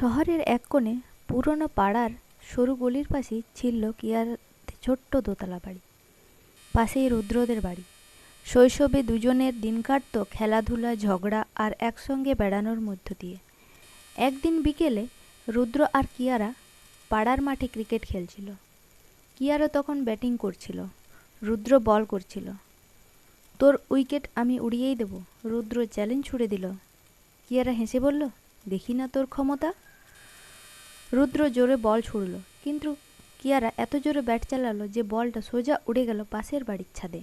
শহরের এক কোণে পুরনো পাড়ার সরু গলির পাশেই ছিল কিয়ার ছোট্ট দোতলা বাড়ি। পাশেই রুদ্রদের বাড়ি। শৈশবে দুজনের দিন কাটতো খেলাধুলা, ঝগড়া আর একসঙ্গে বেড়ানোর মধ্য দিয়ে। একদিন বিকেলে রুদ্র আর কিয়ারা পাড়ার মাঠে ক্রিকেট খেলছিল। কিয়ারা তখন ব্যাটিং করছিল, রুদ্র বল করছিল। তোর উইকেট আমি উড়িয়েই দেব। রুদ্র চ্যালেঞ্জ ছুড়ে দিল। কিয়ারা হেসে বলল দেখি না তোর ক্ষমতা? রুদ্র জোরে বল ছুড়ল, কিন্তু কিয়ারা এত জোরে ব্যাট চালালো যে বলটা সোজা উড়ে গেল পাশের বাড়ির ছাদে।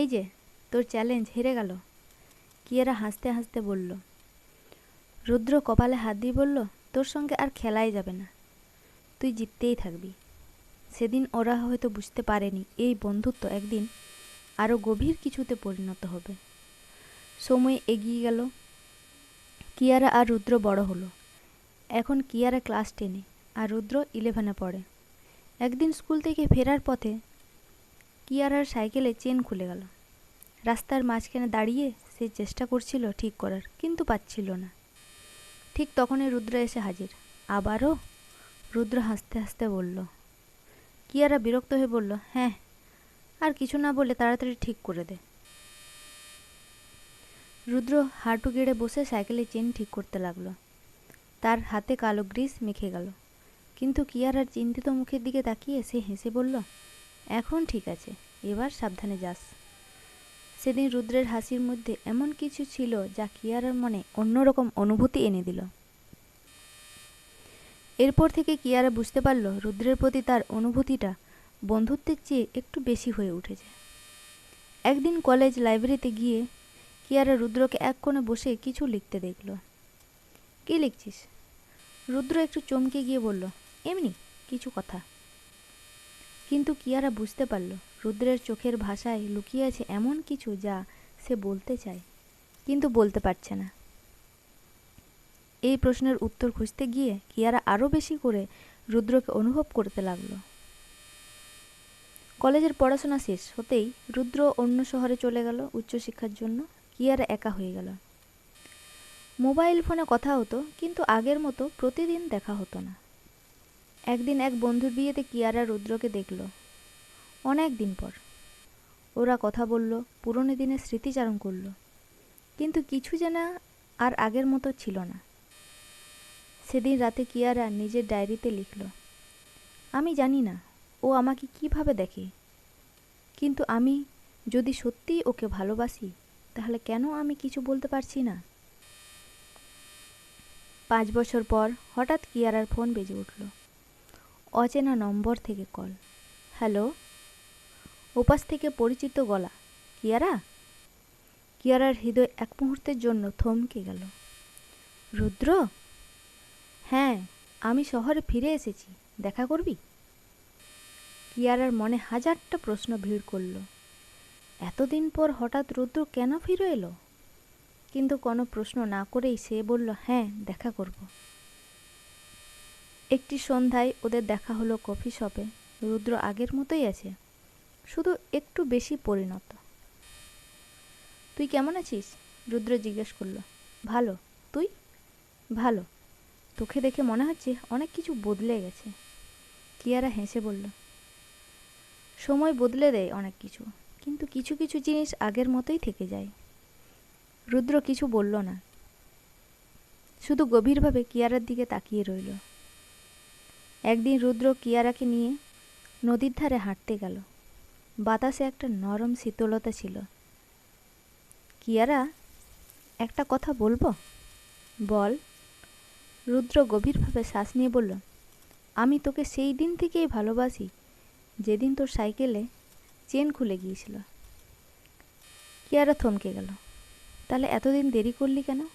এই যে, তোর চ্যালেঞ্জ হেরে গেল। কিয়ারা হাসতে হাসতে বলল, রুদ্র কপালে হাত দিয়ে বলল, তোর সঙ্গে আর খেলাই যাবে না। তুই জিততেই থাকবি। সেদিন ওরা হয়তো বুঝতে পারেনি, এই বন্ধুত্ব একদিন আরও গভীর কিছুতে পরিণত হবে। সময় এগিয়ে গেল কিয়ারা আর রুদ্র বড় হলো। এখন কিয়ারা ক্লাস টেনে আর রুদ্র ইলেভেনে পড়ে। একদিন স্কুল থেকে ফেরার পথে কিয়ারার সাইকেলে চেন খুলে গেল। রাস্তার মাঝখানে দাঁড়িয়ে সে চেষ্টা করছিল ঠিক করার, কিন্তু পাচ্ছিল না। ঠিক তখনই রুদ্র এসে হাজির। আবারও রুদ্র হাসতে হাসতে বলল, কিয়ারা বিরক্ত হয়ে বলল হ্যাঁ আর কিছু না বলে তাড়াতাড়ি ঠিক করে দে। রুদ্র হাঁটু গেড়ে বসে সাইকেলের চেন ঠিক করতে লাগল। তার হাতে কালো গ্রিস মেখে গেল। কিন্তু কিয়ারার চিন্তিত মুখের দিকে তাকিয়ে সে হেসে বলল, এখন ঠিক আছে, এবার সাবধানে যাস। সেদিন রুদ্রের হাসির মধ্যে এমন কিছু ছিল যা কিয়ারার মনে অন্যরকম অনুভূতি এনে দিল। এরপর থেকে কিয়ারা বুঝতে পারল রুদ্রের প্রতি তার অনুভূতিটা বন্ধুত্বের চেয়ে একটু বেশি হয়ে উঠেছে। একদিন কলেজ লাইব্রেরিতে গিয়ে কিয়ারা রুদ্রকে এক কোণে বসে কিছু লিখতে দেখল। কি লিখছিস? রুদ্র একটু চমকে গিয়ে বলল, এমনি, কিছু কথা। কিন্তু কিয়ারা বুঝতে পারল, রুদ্রের চোখের ভাষায় লুকিয়ে আছে এমন কিছু যা সে বলতে চায়, কিন্তু বলতে পারছে না। এই প্রশ্নের উত্তর খুঁজতে গিয়ে কিয়ারা আরও বেশি করে রুদ্রকে অনুভব করতে লাগল। কলেজের পড়াশোনা শেষ হতেই রুদ্র অন্য শহরে চলে গেল উচ্চশিক্ষার জন্য। কিয়ারা একা হয়ে গেল? মোবাইল ফোনে কথা হতো, কিন্তু আগের মতো প্রতিদিন দেখা হতো না। একদিন এক বন্ধুর বিয়েতে কিয়ারা রুদ্রকে দেখল। অনেক দিন পর। ওরা কথা বলল, পুরনো দিনের স্মৃতিচারণ করল। কিন্তু কিছু যেন আর আগের মতো ছিল না। সেদিন রাতে কিয়ারা নিজের ডায়েরিতে লিখল, আমি জানি না, ও আমাকে কীভাবে দেখে। কিন্তু আমি যদি সত্যিই ওকে ভালোবাসি তাহলে কেন আমি কিছু বলতে পারছি না? পাঁচ বছর পর হঠাৎ কিয়ারার ফোন বেজে উঠল। অচেনা নম্বর থেকে কল। হ্যালো? ওপাশ থেকে পরিচিত গলা। কিয়ারা? কিয়ারার হৃদয় এক মুহূর্তের জন্য থমকে গেল। রুদ্র? হ্যাঁ আমি শহরে ফিরে এসেছি। দেখা করবি? কিয়ারার মনে হাজারটা প্রশ্ন ভিড় করল। এতদিন পর হঠাৎ রুদ্র কেন ফিরে এলো? কিন্তু কোনো প্রশ্ন না করেই সে বলল হ্যাঁ দেখা করব। একটি সন্ধ্যায় ওদের দেখা হলো কফি শপে। রুদ্র আগের মতোই আছে, শুধু একটু বেশি পরিণত। তুই কেমন আছিস? রুদ্র জিজ্ঞেস করল। ভালো। তুই? ভালো। তোকে দেখে মনে হচ্ছে অনেক কিছু বদলে গেছে। কিয়ারা হেসে বলল, সময় বদলে দেয় অনেক কিছু। কিন্তু কিছু কিছু জিনিস আগের মতোই থেকে যায়। রুদ্র কিছু বলল না। শুধু গভীরভাবে কিয়ারার দিকে তাকিয়ে রইল। একদিন রুদ্র কিয়ারাকে নিয়ে নদীর ধারে হাঁটতে গেল। বাতাসে একটা নরম শীতলতা ছিল। কিয়ারা, একটা কথা বলব? বল। রুদ্র গভীরভাবে শ্বাস নিয়ে বলল, আমি তোকে সেই দিন থেকেই ভালোবাসি। যেদিন তোর সাইকেলে চেন খুলে গিয়েছিল। কিয়ারা থমকে গেল। তাহলে এতদিন দেরি করলি কেন?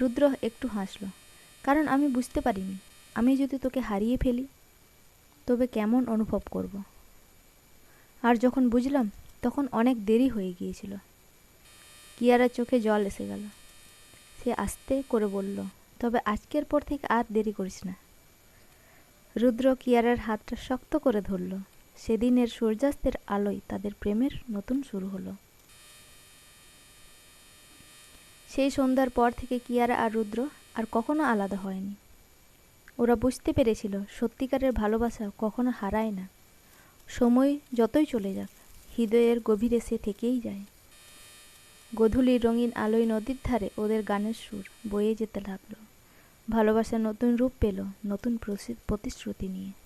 রুদ্র একটু হাসল। কারণ আমি বুঝতে পারিনি। আমি যদি তোকে হারিয়ে ফেলি, তবে কেমন অনুভব করব? আর যখন বুঝলাম, তখন অনেক দেরি হয়ে গিয়েছিল। কিয়ারার চোখে জল এসে গেল। সে আস্তে করে বলল, তবে আজকের পর থেকে আর দেরি করিস না। রুদ্র কিয়ারার হাতটা শক্ত করে ধরল। সেদিনের সূর্যাস্তের আলোয় তাদের প্রেমের নতুন শুরু হলো। সেই সন্ধ্যার পর থেকে কিয়ারা আর রুদ্র আর কখনো আলাদা হয়নি। ওরা বুঝতে পেরেছিল সত্যিকারের ভালোবাসা কখনো হারায় না। সময় যতই চলে যাক, হৃদয়ের গভীরে সে থেকেই যায়। গধূলির রঙিন আলোয় নদীর ধারে ওদের গানের সুর বয়ে যেতে লাগল। ভালোবাসা নতুন রূপ পেল নতুন প্রতিশ্রুতি নিয়ে।